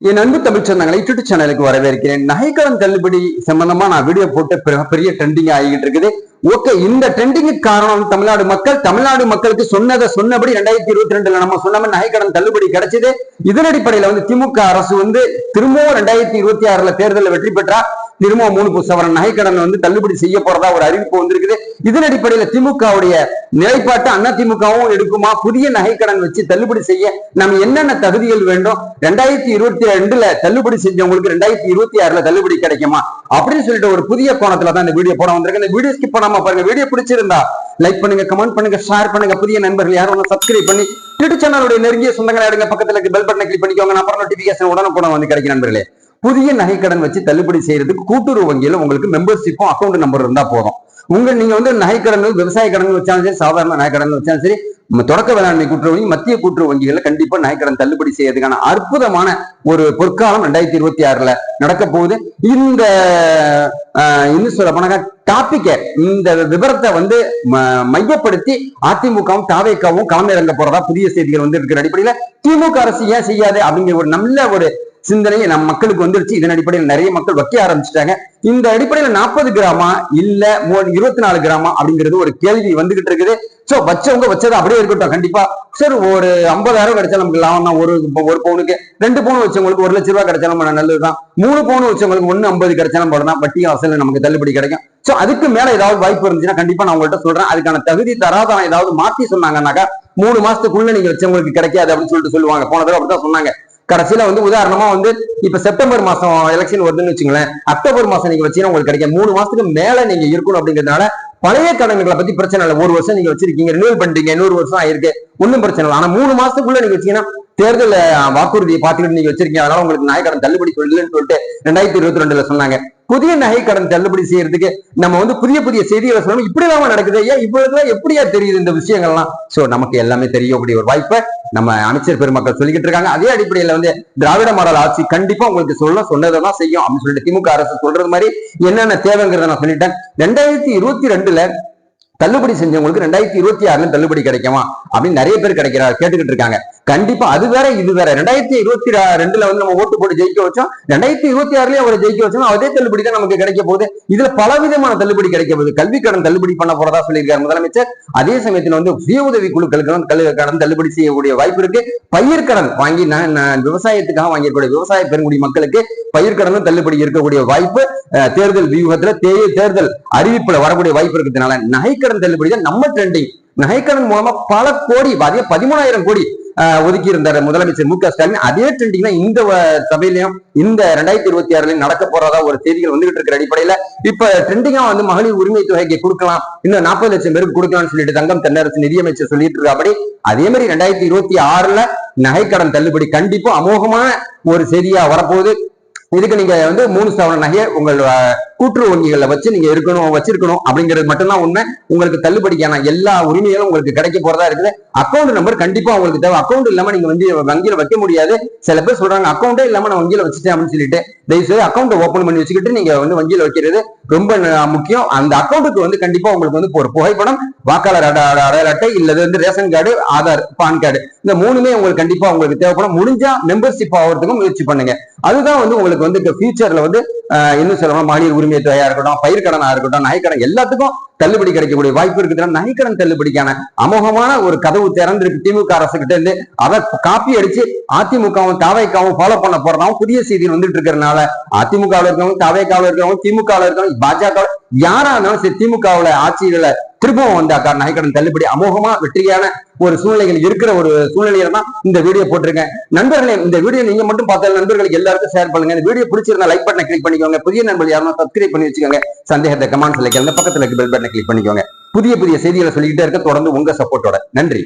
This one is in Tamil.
என் அன்பு தமிழ் சொந்தங்களை யூடியூப் சேனலுக்கு வரவேற்கிறேன். நகைக்கடன் தள்ளுபடி சம்பந்தமா நான் வீடியோ போட்டு பெரிய- பெரிய ட்ரெண்டிங் ஆகிட்டு இருக்குது. ஓகே இந்த ட்ரெண்டிங்கு காரணம் தமிழ்நாடு மக்கள். தமிழ்நாடு மக்களுக்கு சொன்னதை சொன்னபடி ரெண்டாயிரத்தி இருபத்தி ரெண்டுல நம்ம சொன்ன நகைக்கடன் தள்ளுபடி கிடைச்சது. இதன் அடிப்படையில வந்து திமுக அரசு வந்து திரும்பவும் ரெண்டாயிரத்தி இருபத்தி ஆறுல தேர்தலில் வெற்றி பெற்றா திரும்பவும் மூணு புசவரன் நகைக்கடன் வந்து தள்ளுபடி செய்ய போறதா ஒரு அறிவிப்பு வந்திருக்குது. இதன் அடிப்படையில திமுகவுடைய நிலைப்பாட்டு அண்ணா திமுகவும் எடுக்குமா? புதிய நகைக்கடன் வச்சு தள்ளுபடி செய்ய நம்ம என்னென்ன தகுதிகள் வேண்டும்? ரெண்டாயிரத்தி இருபத்தி ரெண்டுல தள்ளுபடி செஞ்சவங்களுக்கு ரெண்டாயிரத்தி இருபத்தி ஆறுல தள்ளுபடி கிடைக்குமா? அப்படின்னு சொல்லிட்டு ஒரு புதிய கோணத்துல தான் இந்த வீடியோ போட வந்திருக்கு. இந்த வீடியோ ஸ்கிப் பண்ணாம பாருங்க. வீடியோ பிடிச்சிருந்தா லைக் பண்ணுங்க கமெண்ட் பண்ணுங்க ஷேர் பண்ணுங்க. புதிய நண்பர்கள் யாரும் ஒன்று சப்ஸ்கிரைப் பண்ணி யூடியூப் சேனலுடைய நெருங்கிய சொந்தங்களை எடுங்க. பக்கத்துல பெல் பட்டனை கிளிக் பண்ணிக்கோங்க. நம்பர் நோட்டிபிகேஷன் உடனுக்குடன் வந்து கிடைக்கும் நண்பர்களே. புதிய நகைக்கடன் வச்சு தள்ளுபடி செய்யறதுக்கு கூட்டுறவு வங்கியில உங்களுக்கு மெம்பர்ஷிப்பும் அக்கௌண்ட் நம்பர் இருந்தா போதும். உங்க நீங்க வந்து நகைக்கடன் விவசாய கடன் வச்சாலும் சரி சாதாரண நகைக்கடன் வச்சாலும் சரி தொடக்க வேளாண்மை கூட்டுறவு வங்கி மத்திய கூட்டுறவு வங்கிகளில் கண்டிப்பா நகைக்கடன் தள்ளுபடி செய்யறதுக்கான அற்புதமான ஒரு பொற்காலம் ரெண்டாயிரத்தி இருபத்தி ஆறுல நடக்க போகுது. இந்த ஆஹ், இன்னும் சொல்ல போனாக்கா டாபிக்க இந்த விவரத்தை வந்து ம- மையப்படுத்தி அதிமுகவும் தாவேக்காவும் களமிறங்க போறதா புதிய செய்திகள் வந்து இருக்கிற அடிப்படையில திமுக அரசு ஏன் செய்யாது அப்படிங்கிற ஒரு நல்ல ஒரு சிந்தனை நம் மக்களுக்கு வந்துருச்சு. இதன் அடிப்படையில் நிறைய மக்கள் வைக்க ஆரம்பிச்சிட்டாங்க. இந்த அடிப்படையில நாற்பது கிராமா இல்ல இருபத்தி நாலு கிராமா அப்படிங்கிறது ஒரு கேள்வி வந்துகிட்டு இருக்குது. சோ வச்சவங்க வச்சது அப்படியே இருக்கட்டும் கண்டிப்பா. சரி ஒரு ஐம்பதாயிரம் கிடைச்சா நமக்கு லாபம் தான். ஒரு ஒரு பவுனுக்கு ரெண்டு பவுன் வச்சவங்களுக்கு ஒரு லட்ச ரூபாய் கிடைச்சாலும் நல்லதுதான். மூணு பவுன் வச்சவங்களுக்கு ஒண்ணு ஐம்பது கிடைச்சாலும் போடலாம் வட்டி அவசரம் நமக்கு தள்ளுபடி கிடைக்கும். சோ அதுக்கு மேல ஏதாவது வாய்ப்பு இருந்துச்சுன்னா கண்டிப்பா நான் உங்கள்கிட்ட சொல்றேன். அதுக்கான தகுதி தராதரம் ஏதாவது மாத்தி சொன்னாங்கன்னாக்கா மூணு மாசத்துக்குள்ள நீங்க வச்சவங்களுக்கு கிடைக்காது அப்படின்னு சொல்லிட்டு சொல்லுவாங்க. போன தடவை அப்படிதான் சொன்னாங்க. கடைசியில வந்து உதாரணமா வந்து இப்ப செப்டம்பர் மாசம் எலெக்ஷன் வருதுன்னு வச்சுங்களேன் அக்டோபர் மாசம் நீங்க வச்சீங்கன்னா உங்களுக்கு கிடைக்கும் மூணு மாசத்துக்கு மேல நீங்க இருக்கணும் அப்படிங்கிறதுனால பழைய கடன்களை பத்தி பிரச்சனை இல்லை. ஒரு வருஷம் நீங்க வச்சிருக்கீங்க ரினியூவல் பண்றீங்க இன்னொரு வருஷம் ஆயிருக்கு. ஒன்றும் பிரச்சனை இல்லை. ஆனா மூணு மாசத்துக்குள்ள நீங்க வச்சீங்கன்னா தேர்தல் வாக்குறுதியை பார்த்துக்கிட்டு நீங்க வச்சிருக்கீங்க. அதனால உங்களுக்கு நகைக்கடன் தள்ளுபடி சொல்லலன்னு சொல்லிட்டு ரெண்டாயிரத்தி இருபத்தி ரெண்டுல சொன்னாங்க. புதிய நகைக்கடன் தள்ளுபடி செய்யறதுக்கு நம்ம வந்து புதிய புதிய செய்திகளை சொல்லணும் இப்படிதான் நடக்குது. ஏன் இவ்வளவுதான் எப்படியா தெரியுது இந்த விஷயங்கள்லாம்? சோ நமக்கு எல்லாமே தெரியக்கூடிய ஒரு வாய்ப்பை நம்ம அமைச்சர் பெருமக்கள் சொல்லிக்கிட்டு இருக்காங்க. அதே அடிப்படையில வந்து திராவிட மாடல் ஆட்சி கண்டிப்பா உங்களுக்கு சொல்ல சொன்னதான் செய்யும் அப்படின்னு சொல்லிட்டு திமுக அரசு சொல்றது மாதிரி என்னென்ன தேவைங்கிறத நான் சொல்லிட்டேன். ரெண்டாயிரத்தி இருபத்தி ரெண்டுல தள்ளுபடி செஞ்சவங்களுக்கு ரெண்டாயிரத்தி இருபத்தி ஆறுல தள்ளுபடி கிடைக்குமா அப்படின்னு நிறைய பேர் கிடைக்கிறார் கேட்டுக்கிட்டு இருக்காங்க. கண்டிப்பா அது வேற இது வேற. ரெண்டாயிரத்தி இருபத்தி ரெண்டுல வந்து நம்ம ஓட்டு போட்டு ஜெயிக்க வச்சோம். ரெண்டாயிரத்தி இருபத்தி ஆறுலயும் அவரை ஜெயிக்க வச்சோம். அதே தள்ளுபடி தான் நமக்கு கிடைக்க போகுது. இதுல பலவிதமான தள்ளுபடி கிடைக்க போகுது. கல்வி கடன் தள்ளுபடி பண்ண போறதா சொல்லியிருக்காரு முதலமைச்சர். அதே சமயத்துல வந்து சுய உதவி குழுக்களுக்கு கல்வி கடன் தள்ளுபடி செய்யக்கூடிய வாய்ப்பு இருக்கு. பயிர்க்கடன் வாங்கி விவசாயத்துக்காக வாங்கியிருக்கூடிய விவசாய பெருங்குடி மக்களுக்கு பயிர்க்கடனும் தள்ளுபடி இருக்கக்கூடிய வாய்ப்பு. அஹ், தேர்தல் வியூகத்துல தேர்தல் அறிவிப்புல வரக்கூடிய வாய்ப்பு இருக்கிறதுனால நகைக்கடன் தள்ளுபடி தான் நம்ம ட்ரெண்டிங் நகைக்கடன் மூலமா பல கோடி பதிமூணாயிரம் கோடி ஒதுக்கி இருந்தார் முதலமைச்சர் மு க ஸ்டாலின். அதே ட்ரெண்டிங் தான் இந்த வ- சபையிலையும் இந்த ரெண்டாயிரத்தி இருபத்தி ஆறுலயும் நடக்க போறதா ஒரு செய்திகள் வந்துகிட்டு இருக்கிற அடிப்படையில இப்ப ட்ரெண்டிங்கா வந்து மகளிர் உரிமை தொகைக்கு கொடுக்கலாம். இன்னும் நாற்பது லட்சம் பேருக்கு கொடுக்கலாம்னு சொல்லிட்டு தங்கம் தென்னரசு நிதியமைச்சர் சொல்லிட்டு இருக்காபடி அதே மாதிரி ரெண்டாயிரத்தி இருபத்தி ஆறுல நகைக்கடன் தள்ளுபடி கண்டிப்பா அமோகமான ஒரு செய்தியா வரப்போகுது. இதுக்கு நீங்க வந்து மூணு சவரன் நகையை உங்கள் கூட்டுறவு வங்கிகள்ல வச்சு நீங்க இருக்கணும் வச்சிருக்கணும் அப்படிங்கிறது மட்டும்தான் உண்மை. உங்களுக்கு தள்ளுபடிக்கான எல்லா உரிமைகளும் உங்களுக்கு கிடைக்க போறதா இருக்குது. அக்கௌண்ட் நம்பர் கண்டிப்பா உங்களுக்கு தேவை. அக்கௌண்ட் இல்லாம நீங்க வந்து வங்கியில வைக்க முடியாது. சில பேர் சொல்றாங்க அக்கௌண்டே இல்லாம நான் வங்கியில வச்சுட்டேன் அப்படின்னு சொல்லிட்டு. தயவுசெய்து அக்கௌண்ட் ஓபன் பண்ணி வச்சுக்கிட்டு நீங்க வந்து வங்கியில வைக்கிறது ரொம்ப முக்கியம். அந்த அக்கௌண்ட்டுக்கு வந்து கண்டிப்பா உங்களுக்கு வந்து ஒரு புகைப்படம் வாக்காளர் அடையாள அட்டை இல்லது வந்து ration card Aadhaar PAN card. இந்த மூணுமே உங்களுக்கு கண்டிப்பா உங்களுக்கு தேவைப்படும். முடிஞ்சா மெம்பர்ஷிப் ஆகிறதுக்கும் முயற்சி பண்ணுங்க. அதுதான் வந்து உங்களுக்கு வந்து ஃபியூச்சர்ல வந்து இன்னும் சொல்லணும் மானிய உரிமை தொகையா இருக்கட்டும் பயிர்கடனா இருக்கட்டும் நகைக்கடன் எல்லாத்துக்கும் தள்ளுபடி கிடைக்கக்கூடிய வாய்ப்பு இருக்குதுன்னா நகைக்கடன் தள்ளுபடிக்கான அமோகமான ஒரு கதவு திறந்திருக்கு. திமுக அரசு கிட்ட இருந்து அதை காப்பி அடிச்சு அதிமுகவும் தாவைக்காவும் ஃபாலோ பண்ண போறதாவும் புதிய செய்தி வந்துட்டு இருக்கிறதுனால அதிமுகவில் இருக்கிறவங்க தாவைக்காவில் இருக்கிறவங்க திமுகவில் இருக்கிறவங்க பாஜக யாரா இருந்தாலும் சரி திமுகவுல ஆட்சிகளை திரும்பவும் வந்தாக்கா நகைக்கடன் தள்ளுபடி அமோகமா வெற்றியான ஒரு சூழ்நிலைகள் இருக்கிற ஒரு சூழ்நிலையில தான் இந்த வீடியோ போட்டிருக்கேன். நண்பர்களே இந்த வீடியோ நீங்க மட்டும் பார்த்தாலும் நண்பர்களுக்கு எல்லாருக்கும் ஷேர் பண்ணுங்க. இந்த வீடியோ பிடிச்சிருந்தா லைக் பட்டனை கிளிக் பண்ணிக்கோங்க. புதிய நண்பர்கள் யாரும் சப்ஸ்கிரைப் பண்ணி வச்சுக்கோங்க. சந்தேகத்தை கமெண்ட்ஸ்ல கேளுங்க பக்கத்துல இருக்க பெல் பட்டனை கிளிக் பண்ணிக்கோங்க. புதிய புதிய செய்திகளை சொல்லிக்கிட்டே இருக்க தொடர்ந்து உங்க சப்போர்ட்டோட நன்றி.